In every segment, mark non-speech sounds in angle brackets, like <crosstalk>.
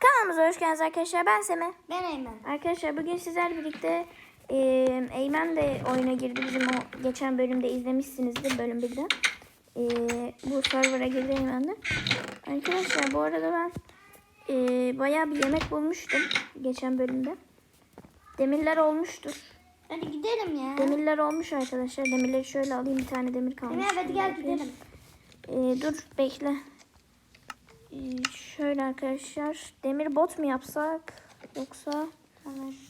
Kanalımıza hoş geldiniz arkadaşlar. Ben Seme. Ben Eymen. Arkadaşlar bugün sizlerle birlikte e, Eymen de oyuna girdi. Bizim o geçen bölümde izlemişsinizdir bölüm 1'de. E, bu server'a girdi Eymen de. Arkadaşlar bu arada ben e, bayağı bir yemek bulmuştum geçen bölümde. Demirler olmuştur. Hadi gidelim ya. Demirler olmuş arkadaşlar. Demirleri şöyle alayım. Bir tane demir kalmış. Eymen hadi gel gidelim. Ee, dur bekle. Şöyle arkadaşlar. Demir bot mu yapsak? Yoksa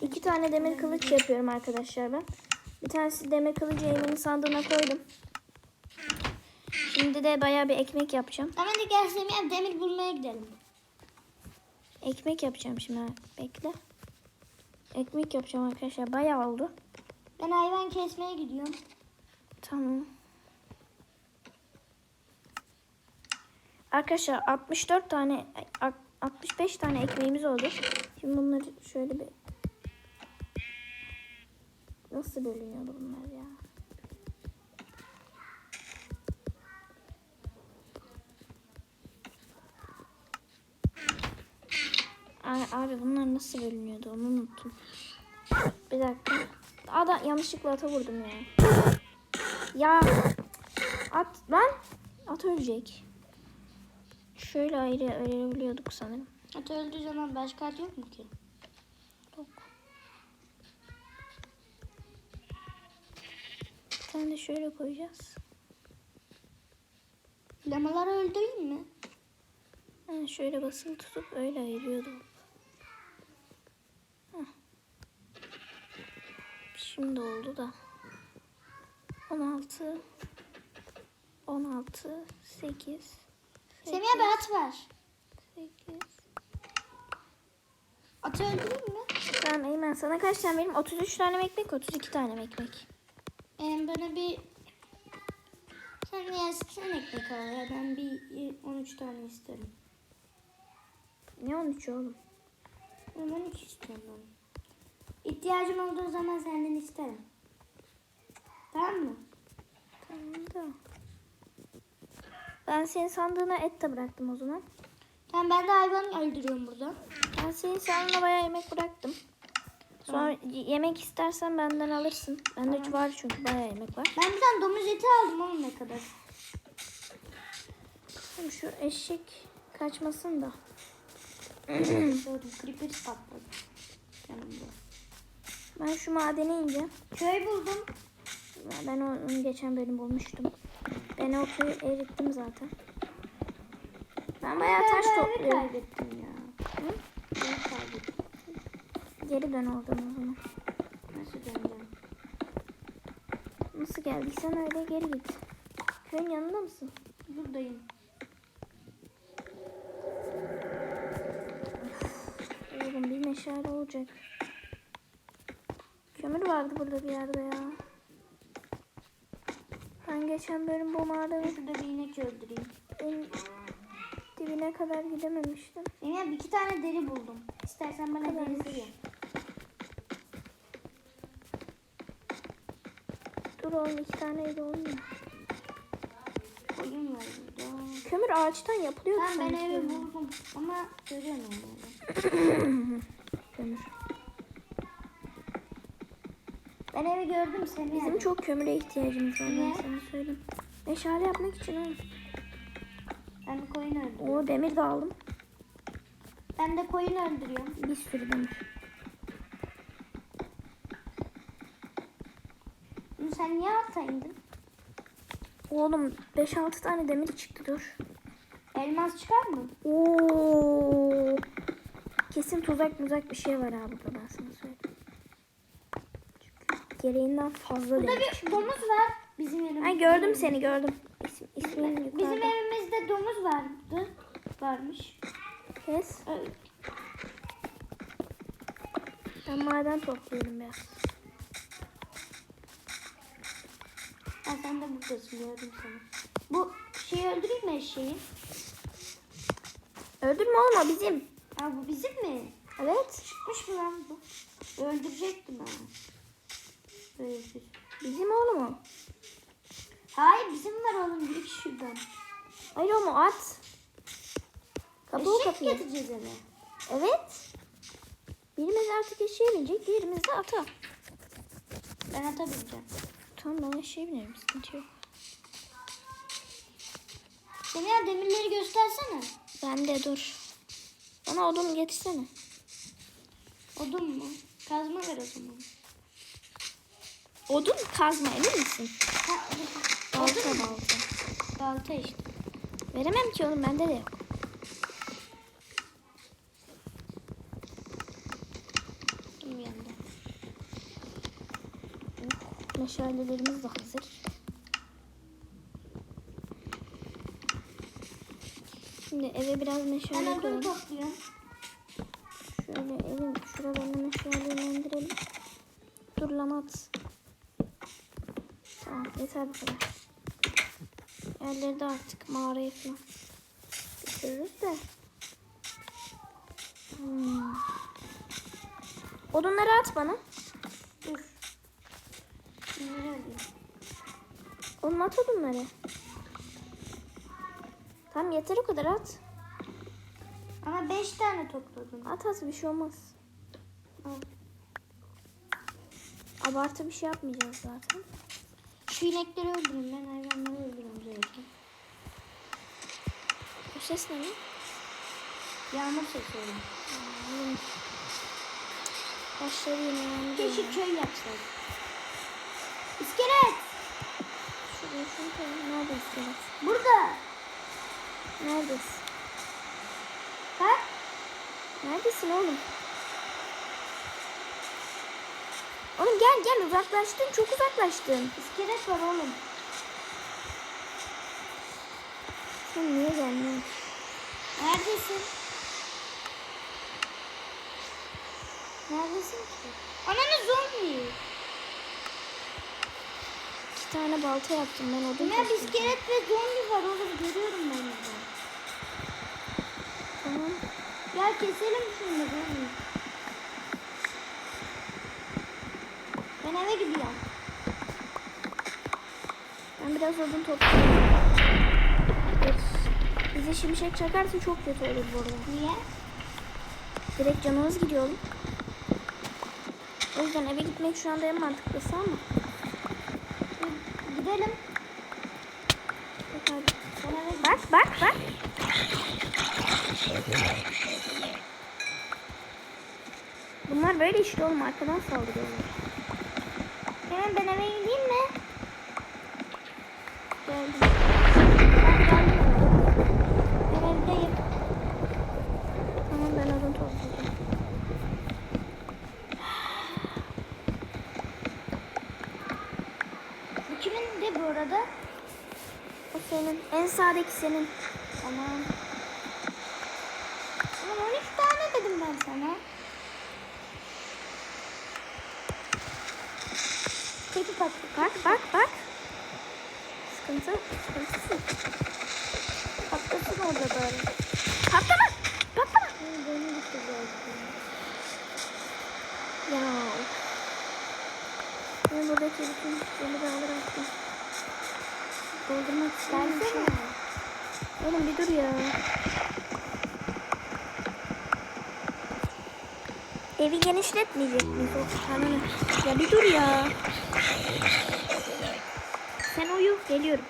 iki tane demir kılıç yapıyorum arkadaşlar ben. Bir tanesi demir kılıcı Eymen'in sandığına koydum. Şimdi de bayağı bir ekmek yapacağım. Hemen de gel Semih demir bulmaya gidelim. Ekmek yapacağım şimdi. Bekle. Ekmek yapacağım arkadaşlar. Bayağı oldu. Ben hayvan kesmeye gidiyorum. Tamam. Arkadaşlar 64 tane 65 tane ekmeğimiz oldu. Şimdi bunları şöyle bir Nasıl bölünüyordu bunlar ya? Ay, abi bunlar nasıl bölünüyordu onu unuttum. Bir dakika. Ada yanlışlıkla ata vurdum ya. Ya at lan at ölecek. Şöyle ayrı ayırabiliyorduk sanırım. At öldüğü zaman başka at yok mu ki? Yok. Bir tane de şöyle koyacağız. Lamaları öldüreyim mi? Ha, şöyle basılı tutup öyle ayırıyordum. Heh. Şimdi oldu da. 16 16 8 Semih abi at ver. 8 Atı öldüreyim mi? Tamam Eymen sana kaç tane vereyim? 33 tane ekmek, 32 tane ekmek. Benim bana bir... Sen yersin sen ekmek al ya. Ben bir 13 tane isterim. Ne 13 oğlum? Ben 12 istiyorum. İhtiyacım olduğu zaman senden isterim. Tamam mı? Tamam da. Ben senin sandığına et de bıraktım o zaman. Tamam ben de hayvan öldürüyorum burada. Ben senin sandığına bayağı yemek bıraktım. Sonra yemek istersen benden alırsın. Bende var çünkü bayağı yemek var. Ben bir tane domuz eti aldım onun ne kadar. Şimdi şu eşek kaçmasın da. <clears throat> Gördüm creeper patladı. Yanımda. Ben şu madene ineceğim. Köy buldum. Ben onu geçen bölüm bulmuştum. Ben o köyü erittim zaten. Ben bayağı taş topluyorum. kaybettim ya. Hı? Kaybettim. Geri dön oradan o zaman. Nasıl döneceğim? Nasıl geldiysen öyle geri git. Köyün yanında mısın? Buradayım. Oğlum bir meşale olacak. Kömür vardı burada bir yerde ya. Geçen bölüm bu mağaranın Şurada bir inek öldüreyim. en dibine kadar gidememiştim. Benim iki tane deri buldum. İstersen bana Kadarmış. deri ver. Dur oğlum iki taneydi olmuyor. Var burada. Kömür ağaçtan yapılıyor Tamam ben evi buldum. Ama görüyorum onları. <clears throat> Kömür. Ben evi gördüm seni. Bizim çok kömüre ihtiyacımız var ben sana söyleyeyim. Meşale yapmak için ha. Ben de koyun öldürüyorum. O demir de aldım. Ben de koyun öldürüyorum. Bir sürü demir. Bunu sen niye alta indin? Oğlum 5-6 tane demir çıktı dur. Elmas çıkar mı? Oo. Kesin tuzak muzak bir şey var abi burada ben sana söyleyeyim. Gereğinden fazla Burada demir. bir domuz var. Bizim evimizde. Ay gördüm seni gördüm. İsim, ismin Bizim yukarıda. evimizde domuz vardı. Varmış. Kes. Ö- Ben maden topluyorum biraz. Ha, sen de buradasın gördüm seni. Bu şeyi öldüreyim mi eşeği? Öldürme oğlum o bizim. Ha bu bizim mi? Evet. Çıkmış mı lan bu? Öldürecektim ha. Böyle. Bizim oğlum o. Hayır bizim var oğlum. Git şuradan. Hayır oğlum o at. Kapağı Eşek kapıyı. getireceğiz eve. Evet. Birimiz artık eşeğe binecek, diğerimiz de ata. Ben atabileceğim. Tamam ben eşeğe binerim, sıkıntı yok. Semih demirleri göstersene. Ben de dur. Bana odun getirsene. Odun mu? Kazma ver o zaman. Odun kazma emin misin? Balta balta. Balta işte. Veremem ki oğlum bende de yok. Yanda. Meşalelerimiz de hazır. Şimdi eve biraz meşale koyalım. Şöyle evin şuralarına meşaleyle indirelim. Dur lan at. Tamam yeter bu kadar. Yerleri de artık mağaraya falan götürürüz de. Hmm. Odunları at bana. Dur. Bunları alayım. Oğlum at odunları. Tamam yeter o kadar at. Ama beş tane topladım. At at bir şey olmaz. Al. Abartı bir şey yapmayacağız zaten. Şu inekleri öldürün. Ben hayvanları öldürürüm zaten. Bu ses ne lan? Yağmur sesi. Hmm. Başları yine. Keşke köy yapsak. İskelet. Şuraya şunu koyalım. Nerede iskelet? Burada. Neredesin? Bak. Neredesin oğlum? Oğlum gel gel uzaklaştın çok uzaklaştın. İskelet var oğlum. Sen niye gelmiyorsun? Neredesin? Neredesin ki? Ananı zombi. İki tane balta yaptım ben odun Ne toplayacağım. iskelet ve zombi var oğlum. Görüyorum ben burada. Tamam. Gel keselim şunları. oğlum. Ben eve gidiyorum. Ben biraz odun toplayayım. Bize şimşek çakarsa çok kötü olur bu arada. Niye? Direkt canımız gidiyor oğlum. O yüzden eve gitmek şu anda en mantıklısı ama. Gidelim. Bak. Bak bak bak. Bunlar böyle işte oğlum arkadan saldırıyorlar. Hemen ben eve gideyim mi? Geldim. Ben geldim. Ben evdeyim. Tamam ben odun toplayacağım. Bu kimin de bu arada? O senin. En sağdaki senin. Tamam. Ama 13 tane dedim ben sana. Peki bak. Bak bak bak. Sıkıntı. Sıkıntısın. Patlasın orada böyle. Patlama. Patlama. Benim gitti zaten. Ya. Ben buradaki bütün demiri alır attım. Doldurmak isterim. Gelsene. Oğlum bir dur ya. Evi genişletmeyecek miyiz? Ya bir dur ya. Sen uyu geliyorum.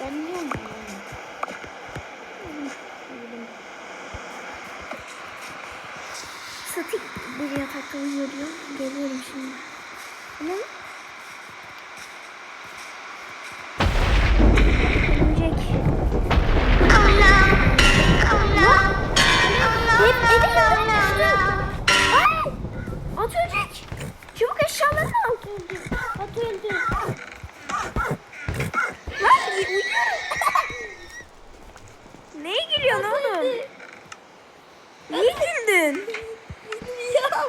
Ben biliyor muyum? Satı bir yatakta uyuyor diyor. Geliyorum şimdi. Ne? Gülüyorsun oğlum? Niye güldün? Ya.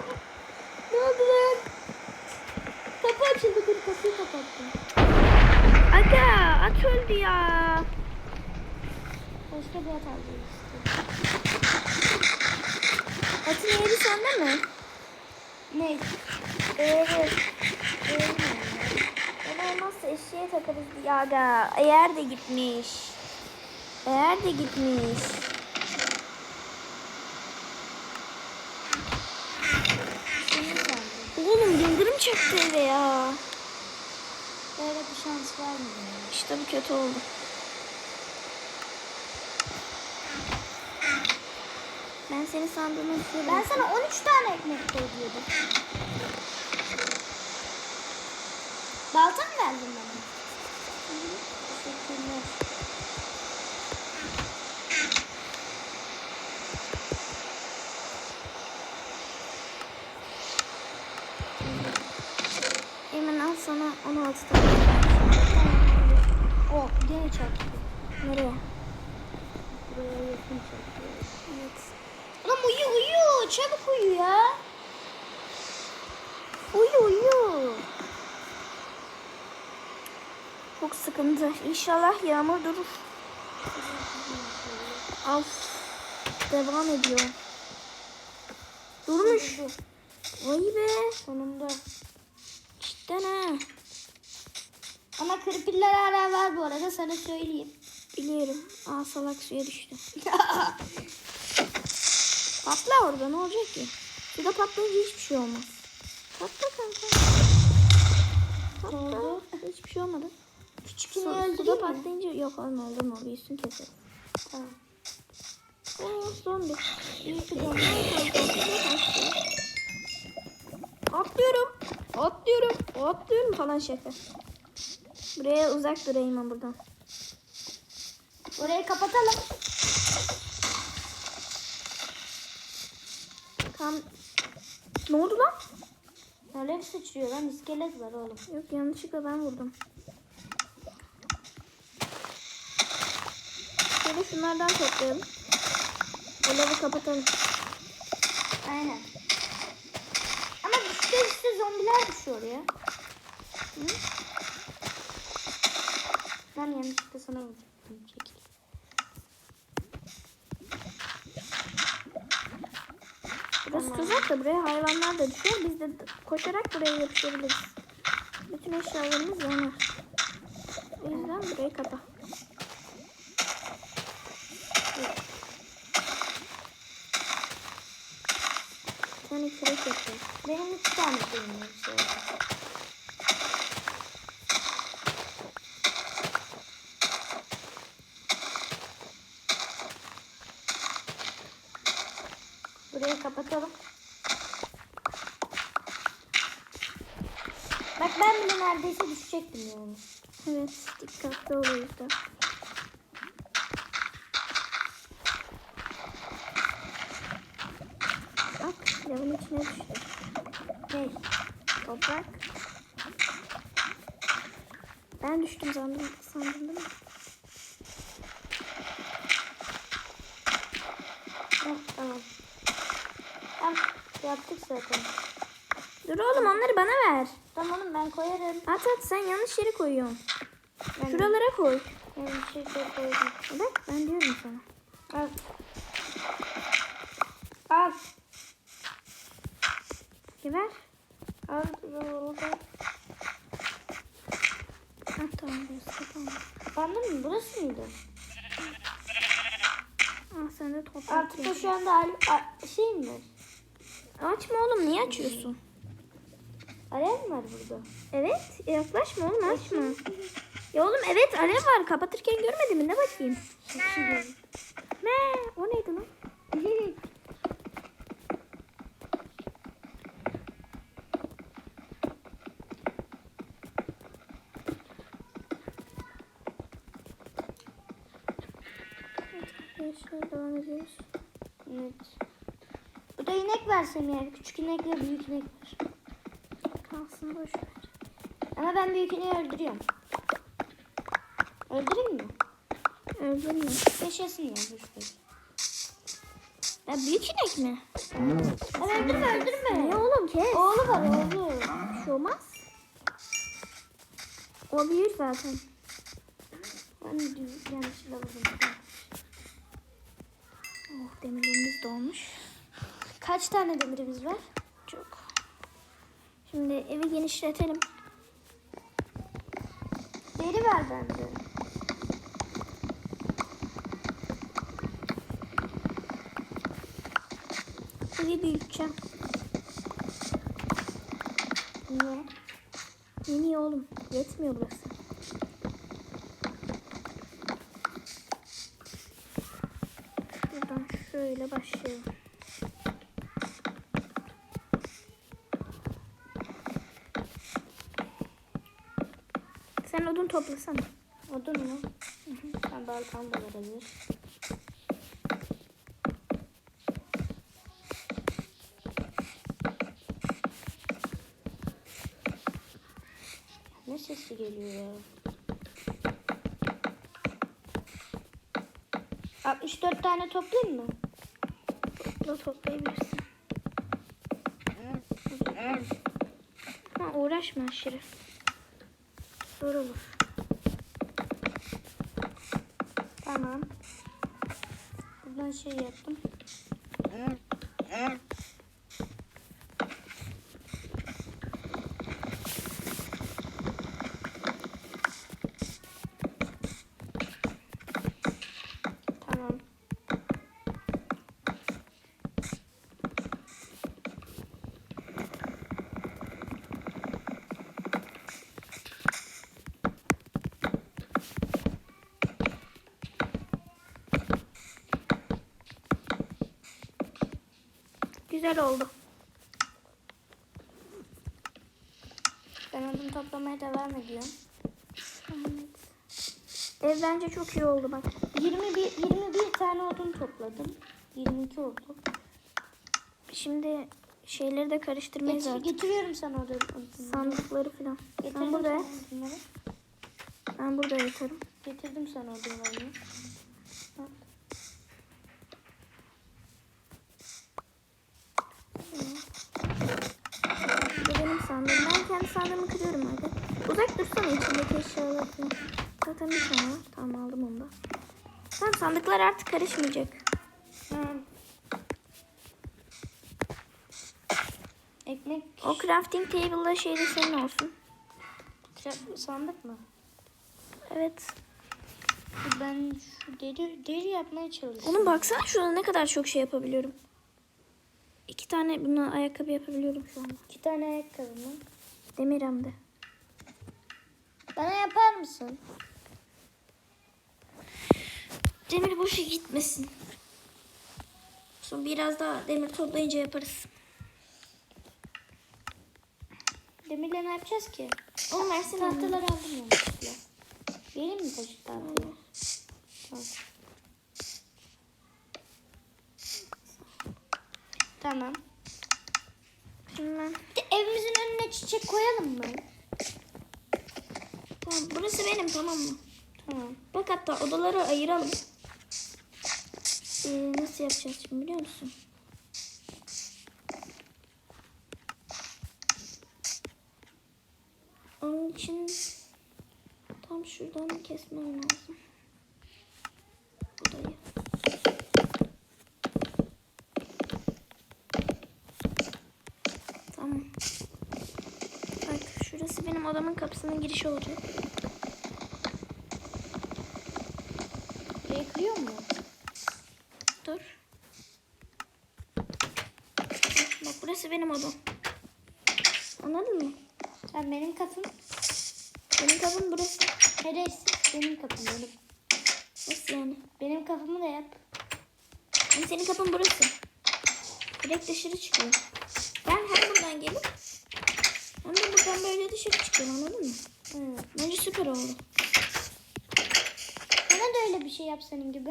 Ne oldu lan? Kapı açıldı. Dur kapıyı kapattım. Aga at öldü ya. Başka bir at alacağız işte. Atın yeri sende mi? Ne? Evet. Öyle olmazsa eşeğe takarız diye aga. Eğer de gitmiş. Eğer de gitmiş. Oğlum yıldırım çaktı eve ya. Böyle bir şans var mı? İşte bu kötü oldu. Ben seni sandığımı Ben sana 13 tane ekmek koydum. Balta mı verdin bana? Teşekkürler. Sana 16 tane. Oh gene çarptı. Nereye? Buraya yakın çarptı. Evet. Oğlum uyu uyu. Çabuk uyu ya. Uyu uyu. Çok sıkıntı. İnşallah yağmur durur. Of. Devam ediyor. Durmuş. Vay be. Sonunda. Cidden ha. Ama kırpiller hala var bu arada sana söyleyeyim. Biliyorum. Aa salak suya düştü. <laughs> Patla orada ne olacak ki? Suda patlayınca hiçbir şey olmaz. Patla kanka. Patla. Hiçbir şey olmadı. Küçükünü Su, suda patlayınca yok olma olur mu? Büyüsün keser. Tamam. Oo zombi. İyi ki zombi. <laughs> Atlıyorum. Atlıyorum. Atlıyorum falan şaka. Buraya uzak durayım ben buradan. Orayı kapatalım. Tam ne oldu lan? Alev sıçrıyor lan iskelet var oğlum. Yok yanlışlıkla ben vurdum. Şöyle şunlardan toplayalım. Alevi kapatalım. Aynen. Üstte zombiler düşüyor ya. Hı? Ben yanlışlıkla sana vuracaktım. Çekil. Burası tuzak da buraya hayvanlar da düşüyor. Biz de koşarak buraya yapışabiliriz. Bütün eşyalarımız yanar. O yüzden burayı kapa. Bir tane kürek yapacağız. Benim iki tane var. Şey. Burayı kapatalım. Bak ben bile neredeyse düşecektim yani. Evet dikkatli ol o yüzden. Bak lavın içine düştü. Ne? Toprak. Ben düştüm sandım, sandım değil mi? Heh, tamam. Tamam yaptık zaten. Dur oğlum onları bana ver. Tamam oğlum ben koyarım. At at sen yanlış yere koyuyorsun. Ben Şuralara koy. Şey şey koydum. Bak ben diyorum sana. Al. Al. Bir ver. Al. Ha tamam burası tamam. Kapandın mı? Burası mıydı? Ah sen de toprak Artık ye. şu anda al, şey mi? Açma oğlum niye açıyorsun? Alev mi var burada? Evet yaklaşma oğlum açma. Ya oğlum evet alev var kapatırken görmedin mi ne bakayım? Ne? O neydi lan? Ediyoruz. evet. Burada inek var Semih. Küçük inekle büyük inek var. Kalsın boş ver. Ama ben büyük ineği öldürüyorum. Öldüreyim mi? Öldün mü? Yaşasın ya. boş ver. Ya büyük inek mi? Ama öldürme öldürme. Ne oğlum kes. Oğlu var oğlu. Bir şey olmaz. O büyür zaten. Ben de yanlışlıkla vurdum. Oh demirlerimiz dolmuş. Kaç tane demirimiz var? Çok. Şimdi evi genişletelim. Deri var bende. Burayı büyüteceğim. Niye? Niye oğlum? Yetmiyor burası. Buradan şöyle başlayalım. Sen odun toplasana. Odun mu? Hı hı. Ben balkon da olabilir. Ne sesi geliyor ya? 64 tane toplayayım mı? Topla toplayabilirsin. Ha, uğraşma aşırı. Zor olur. Tamam. Buradan şey yaptım. Tamam. Güzel oldu. Ben odun toplamaya devam ediyorum. Ev bence çok iyi oldu bak. 21 21 tane odun topladım. 22 oldu. Şimdi şeyleri de karıştırmayız Getir, artık. getiriyorum sana odun. odunları. Sandıkları falan. Getirdim Ben odunları. ben burada yatarım. Getirdim sana odunlarını. Bak. Sandığım. Ben kendi sandığımı kırıyorum hadi. Uzak dursana içindeki eşyalar. Zaten bir tane var. Tamam aldım onu da. Tamam sandıklar artık karışmayacak. Hı. Ekmek O crafting table'da şey de senin olsun. Sandık mı? Evet. Ben şu deri, deri yapmaya çalışıyorum. Onun baksana şurada ne kadar çok şey yapabiliyorum. İki tane buna ayakkabı yapabiliyorum şu anda. İki tane ayakkabı mı? Demir hem de. Bana yapar mısın? Demir boşa gitmesin. Sonra biraz daha demir toplayınca yaparız. Demirle ne yapacağız ki? Onu versene. Tahtalar aldım yanlışlıkla. Vereyim mi taşı tahtayı? Tamam. Tamam. Şimdi ben... Bir de evimizin önüne çiçek koyalım mı? Tamam burası benim tamam mı? Tamam. Bak hatta odaları ayıralım. Ee, nasıl yapacağız şimdi biliyor musun? Onun için tam şuradan kesmem lazım. Odayı. Tamam. Bak şurası benim odamın kapısının girişi olacak. Kırıyor mu? Dur. Bak burası benim odam. Anladın mı? Sen benim kapım. Benim kapım burası. Neresi? Benim kapım benim. Nasıl yani? Benim kapımı da yap. Hani senin kapın burası. Direkt dışarı çıkıyor. Ben hem buradan gelip hem de buradan böyle dışarı çıkıyorum anladın mı? Hı. Bence süper oldu. Bana da öyle bir şey yap senin gibi.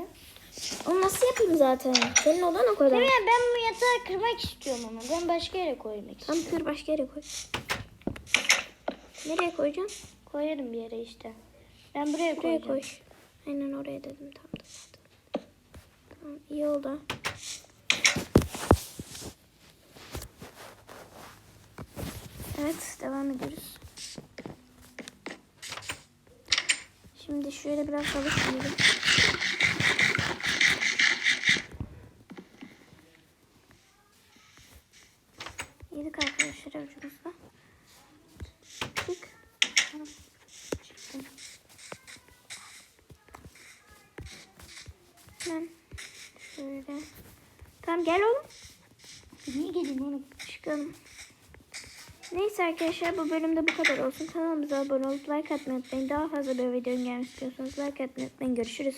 Onu nasıl yapayım zaten? Senin odan o kadar. Değil mi? Ben bu yatağı kırmak istiyorum ama. Ben başka yere koymak istiyorum. Tam kır başka yere koy. Nereye koyacaksın? Koyarım bir yere işte. Ben buraya Buraya koyacağım. koy. Aynen oraya dedim tam da. Tamam iyi oldu. Evet devam ediyoruz. Şimdi şöyle biraz balık yiyelim. Yedik arkadaşlar avucumuzda. Çık. Tamam. Çıktım. Hemen şöyle. Tamam gel oğlum. gidin oğlum. Çıkalım. Neyse arkadaşlar bu bölümde bu kadar olsun. Kanalımıza abone olup like atmayı unutmayın. Daha fazla böyle videonun gelmesi istiyorsanız like atmayı unutmayın. Görüşürüz.